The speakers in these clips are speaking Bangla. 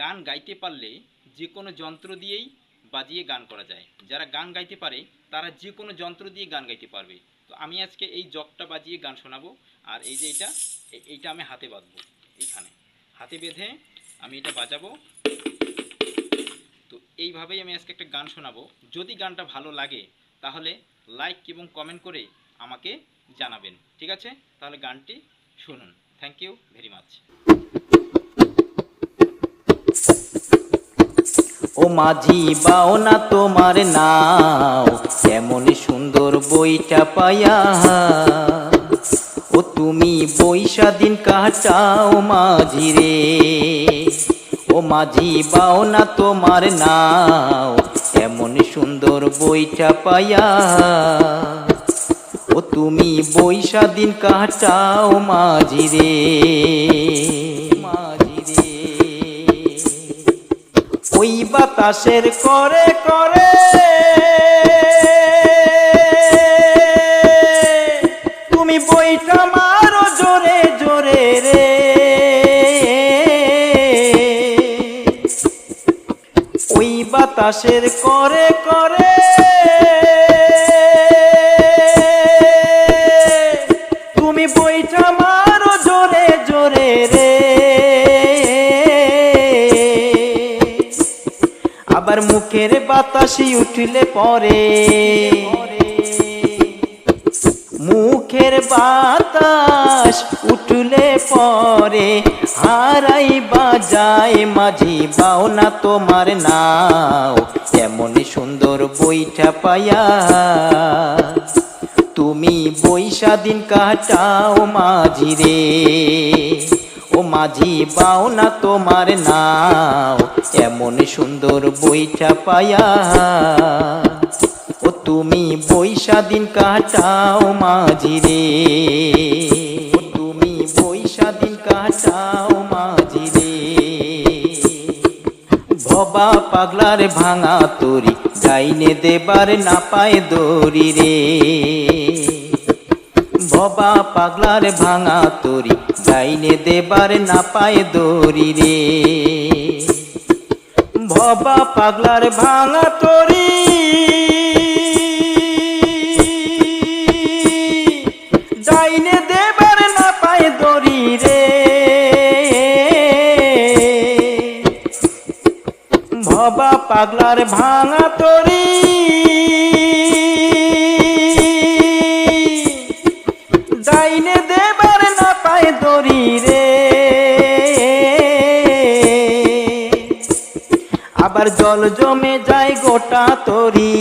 গান গাইতে পারলে যে কোনো যন্ত্র দিয়েই বাজিয়ে গান করা যায়। যারা গান গাইতে পারে, তারা যে কোনো যন্ত্র দিয়ে গান গাইতে পারবে। তো আমি আজকে এই জগটা বাজিয়ে গান শোনাবো, আর এই যে এটা এইটা আমি হাতে বাঁধবো এইখানে। হাতে বেঁধে আমি এটা বাজাবো। তো এইভাবেই আমি আজকে একটা গান শোনাবো। যদি গানটা ভালো লাগে, তাহলে লাইক এবং কমেন্ট করে আমাকে জানাবেন। ঠিক আছে? তাহলে গানটি শুনুন। থ্যাংক ইউ ভেরি মাচ ও মাঝি, বাও না তোমার নাও এমন সুন্দর বইটা পায়া। ও তুমি বৈশা দিন কাটাও মাঝি রে। ও মাঝি, বাও না তোমার নাও এমন সুন্দর বইটা পায়া। ও তুমি বৈশা দিন কাটাও মাঝি রে। বাতাসের করে করে। তুমি বইটা মারো জোরে জোরে রে। ওই বাতাসের করে করে। মুখের বাতাসি উঠলে পরে। মুখের বাতাস উঠলে পরে। হারাই বাজায় মাঝি বাও না তোমার নাও। এমন সুন্দর বইটা পায়া। তুমি বৈশা দিন কাটাও মাঝি রে। ও মাঝি, বাও না তোমার নাও, এমন সুন্দর বইটা পায়া। ও তুমি বৈশা দিন কাটাও মাঝি রে। ও তুমি বৈশা দিন কাটাও মাঝি রে। ভবা পাগলার ভাঙা তরি, গাইনে দেবার না পায় দড়ি রে। ভবা পাগলার ভাঙা তরি গাইনে দেবার না পায় দড়ি রে। ভবা পাগলার ভাঙা তরি ডাইনে দেবার না পায় দড়ি রে। ভবা পাগলার ভাঙা তরি আবার জল জমে যায় গোটা তরি।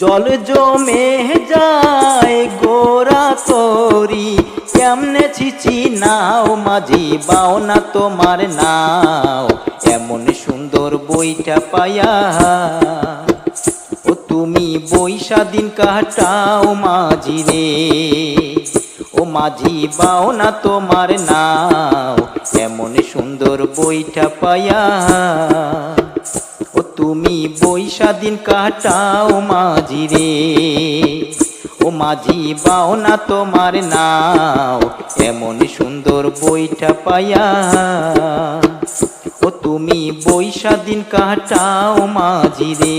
জল জমে যায় গোরা তরি। কেমনে ছিচি নাও মাঝি বাও না তোমার নাও। এমন সুন্দর বইটা পায়া। ও তুমি বৈশা দিন কাটাও মাঝি রে। ও মাঝি, বাও না তোমার নাও এমন সুন্দর বইটা পায়া। ও তুমি বৈশা দিন কাটাও মাঝি রে। ও মাঝি, বাও না তোমার নাও এমন সুন্দর বইটা পায়া। ও তুমি বৈশা দিন কাটাও মাঝি রে।